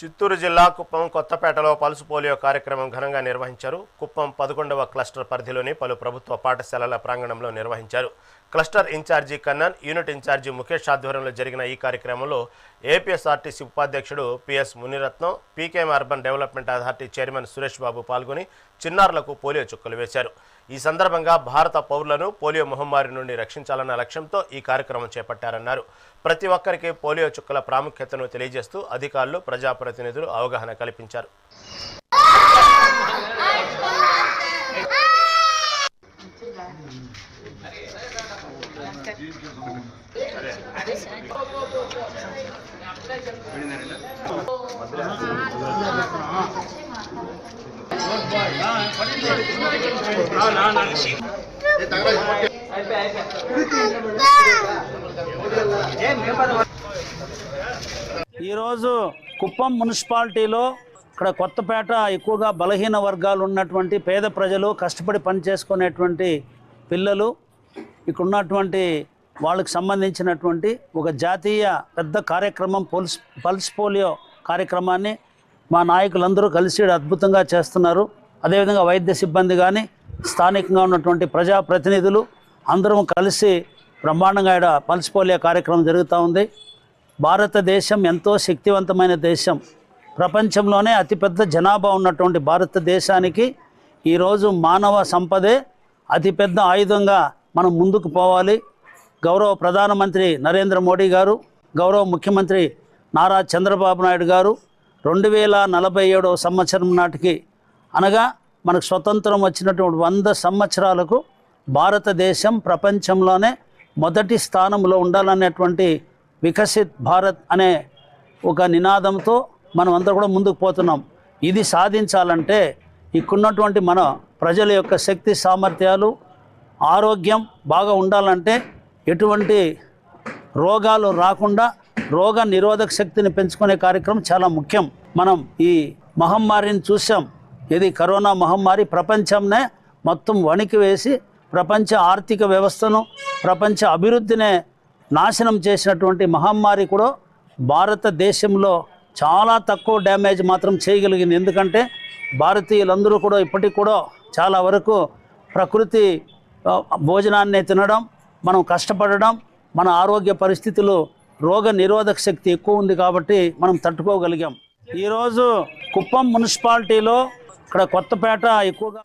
చిత్తూరు జిల్లా కుప్పం కొత్తపేటలో pulse polio కార్యక్రమం ఘనంగా నిర్వహించారు. కుప్పం పదకొండవ క్లస్టర్ పరిధిలోని పలు ప్రభుత్వ పాఠశాలల ప్రాంగణంలో నిర్వహించారు. Cluster incharge Kannan unit incharge Mukesh ఆధ్వర్యంలో జరిగిన ఈ కార్యక్రమంలో ఏపీఎస్ఆర్టీసీ ఉపాధ్యక్షుడు PS Muniratnam PKM urban development authority chairman Suresh Babu పాల్గొని చిన్నారులకు పోలియో చుక్కలు వేశారు. ఈ సందర్భంగా భారత పౌరులను పోలియో మహమ్మారి నుండి రక్షించాలన్న లక్ష్యంతో ఈ కార్యక్రమం చేపట్టారన్నారు. ప్రతి ఒక్కరికి పోలియో చుక్కల ప్రాముఖ్యతను తెలియజేస్తూ అధికారులు ప్రజాప్రతినిధులు అవగాహన కల్పించారు. ఈరోజు కుప్పం మున్సిపాలిటీలో ఇక్కడ కొత్తపేట ఎక్కువగా బలహీన వర్గాలు ఉన్నటువంటి పేద ప్రజలు కష్టపడి పనిచేసుకునేటువంటి పిల్లలు ఇక్కడ ఉన్నటువంటి వాళ్ళకి సంబంధించినటువంటి ఒక జాతీయ పెద్ద కార్యక్రమం పల్స్ పల్స్ పోలియో కార్యక్రమాన్ని మా నాయకులందరూ కలిసి అద్భుతంగా చేస్తున్నారు. అదేవిధంగా వైద్య సిబ్బంది కానీ స్థానికంగా ఉన్నటువంటి ప్రజాప్రతినిధులు అందరం కలిసి బ్రహ్మాండంగా ఇక్కడ పల్స్ కార్యక్రమం జరుగుతూ ఉంది. భారతదేశం ఎంతో శక్తివంతమైన దేశం. ప్రపంచంలోనే అతిపెద్ద జనాభా ఉన్నటువంటి భారతదేశానికి ఈరోజు మానవ సంపదే అతిపెద్ద ఆయుధంగా మనం ముందుకు పోవాలి. గౌరవ ప్రధానమంత్రి నరేంద్ర మోడీ గారు గౌరవ ముఖ్యమంత్రి నారా చంద్రబాబు నాయుడు గారు రెండు వేల నలభై ఏడవ సంవత్సరం నాటికి అనగా మనకు స్వతంత్రం వచ్చినటువంటి వంద సంవత్సరాలకు భారతదేశం ప్రపంచంలోనే మొదటి స్థానంలో ఉండాలనేటువంటి వికసిత్ భారత్ అనే ఒక నినాదంతో మనం అందరూ కూడా ముందుకు పోతున్నాం. ఇది సాధించాలంటే ఇక్కడున్నటువంటి మన ప్రజల యొక్క శక్తి సామర్థ్యాలు ఆరోగ్యం బాగా ఉండాలంటే ఎటువంటి రోగాలు రాకుండా రోగ నిరోధక శక్తిని పెంచుకునే కార్యక్రమం చాలా ముఖ్యం. మనం ఈ మహమ్మారిని చూసాం ఇది కరోనా మహమ్మారి ప్రపంచంనే మొత్తం వణికి వేసి ప్రపంచ ఆర్థిక వ్యవస్థను ప్రపంచ అభివృద్ధినే నాశనం చేసినటువంటి మహమ్మారి కూడా భారతదేశంలో చాలా తక్కువ డ్యామేజ్ మాత్రం చేయగలిగింది. ఎందుకంటే భారతీయులందరూ కూడా ఇప్పటికి కూడా చాలా వరకు ప్రకృతి భోజనాన్ని తినడం మనం కష్టపడడం మన ఆరోగ్య పరిస్థితులు రోగ నిరోధక శక్తి ఎక్కువ ఉంది కాబట్టి మనం తట్టుకోగలిగాం. ఈరోజు కుప్పం మున్సిపాలిటీలో ఇక్కడ కొత్తపేట ఎక్కువగా